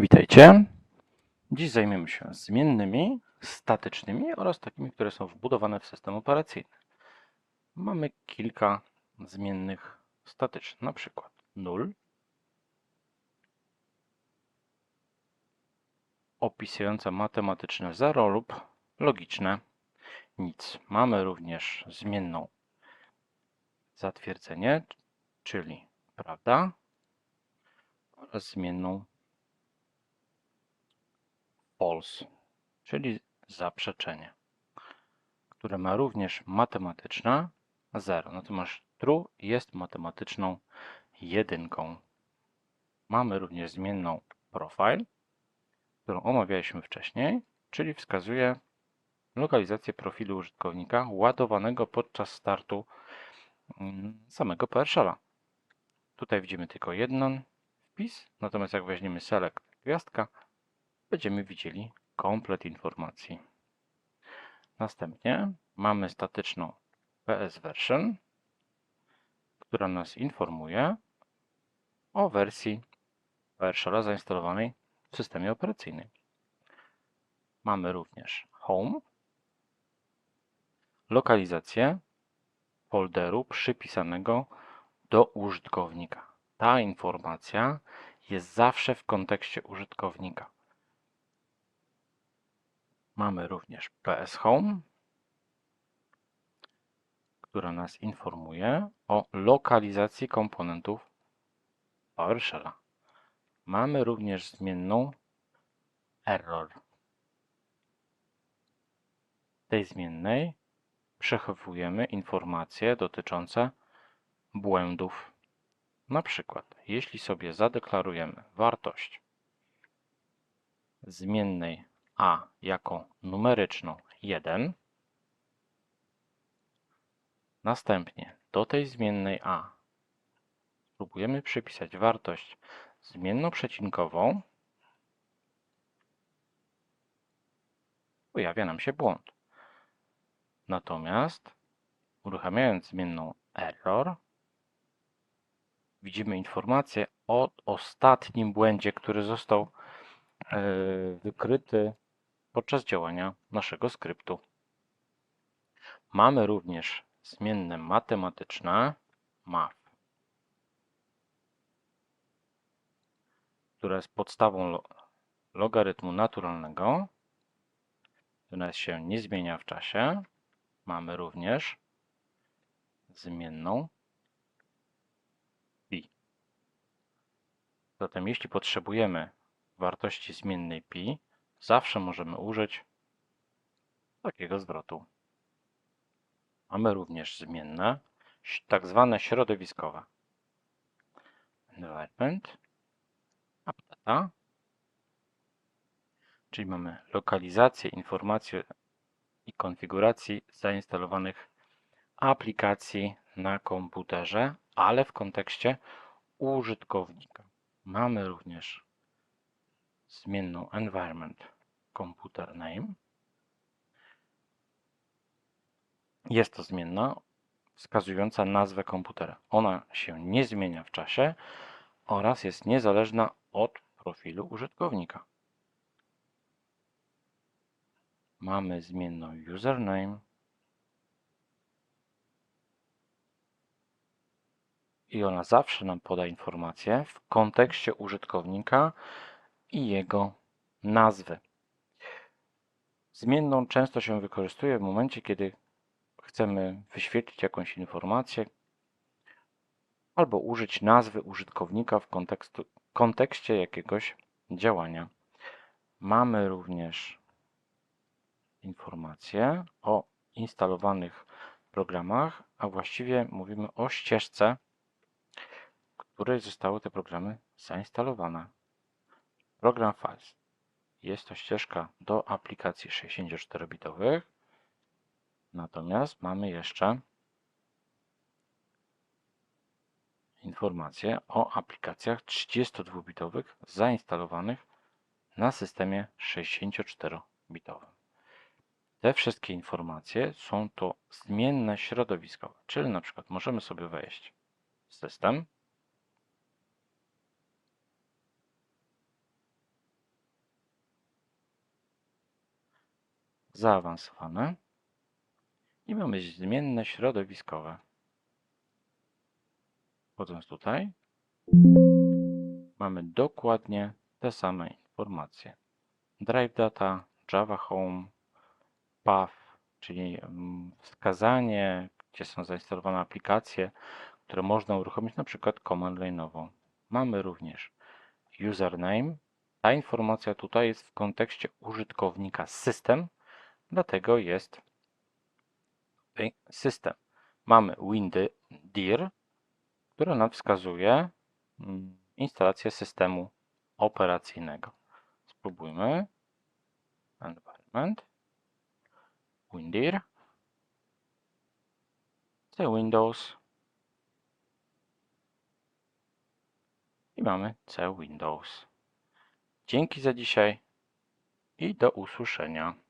Witajcie. Dziś zajmiemy się zmiennymi, statycznymi oraz takimi, które są wbudowane w system operacyjny. Mamy kilka zmiennych statycznych, na przykład 0, opisujące matematyczne zero lub logiczne nic. Mamy również zmienną zatwierdzenie, czyli prawda, oraz zmienną false, czyli zaprzeczenie, które ma również matematyczne 0. Natomiast true jest matematyczną jedynką. Mamy również zmienną profile, którą omawialiśmy wcześniej, czyli wskazuje lokalizację profilu użytkownika ładowanego podczas startu mm, samego PowerShella. Tutaj widzimy tylko jeden wpis, natomiast jak weźmiemy select gwiazdka, będziemy widzieli komplet informacji. Następnie mamy statyczną PS version, która nas informuje o wersji PowerShella zainstalowanej w systemie operacyjnym. Mamy również Home, lokalizację folderu przypisanego do użytkownika. Ta informacja jest zawsze w kontekście użytkownika. Mamy również PS Home, która nas informuje o lokalizacji komponentów PowerShella. Mamy również zmienną error. W tej zmiennej przechowujemy informacje dotyczące błędów. Na przykład, jeśli sobie zadeklarujemy wartość zmiennej a jako numeryczną 1, następnie do tej zmiennej a spróbujemy przypisać wartość zmienną przecinkową, pojawia nam się błąd. Natomiast uruchamiając zmienną error, widzimy informację o ostatnim błędzie, który został e, wykryty podczas działania naszego skryptu. Mamy również zmienne matematyczne math, która jest podstawą lo logarytmu naturalnego, która się nie zmienia w czasie. Mamy również zmienną pi. Zatem jeśli potrzebujemy wartości zmiennej pi, zawsze możemy użyć takiego zwrotu. Mamy również zmienne, tak zwane środowiskowe. Environment, updata, czyli mamy lokalizację informacji i konfiguracji zainstalowanych aplikacji na komputerze, ale w kontekście użytkownika. Mamy również zmienną environment computer name. Jest to zmienna wskazująca nazwę komputera. Ona się nie zmienia w czasie oraz jest niezależna od profilu użytkownika. Mamy zmienną username i ona zawsze nam poda informację w kontekście użytkownika i jego nazwy. Zmienną często się wykorzystuje w momencie, kiedy chcemy wyświetlić jakąś informację albo użyć nazwy użytkownika w kontekstu, kontekście jakiegoś działania. Mamy również informacje o instalowanych programach, a właściwie mówimy o ścieżce, w której zostały te programy zainstalowane. Program Files. Jest to ścieżka do aplikacji 64-bitowych. Natomiast mamy jeszcze informacje o aplikacjach 32-bitowych zainstalowanych na systemie 64-bitowym. Te wszystkie informacje są to zmienne środowiskowe, czyli na przykład możemy sobie wejść w system, zaawansowane i mamy zmienne środowiskowe. Wchodząc tutaj, mamy dokładnie te same informacje. Drive Data, Java Home, Path, czyli mm, wskazanie, gdzie są zainstalowane aplikacje, które można uruchomić na przykład command line'owo. Mamy również username. Ta informacja tutaj jest w kontekście użytkownika system, dlatego jest system. Mamy WinDir, która nam wskazuje mm, instalację systemu operacyjnego. Spróbujmy. Environment. WinDir. C Windows. I mamy C Windows. Dzięki za dzisiaj i do usłyszenia.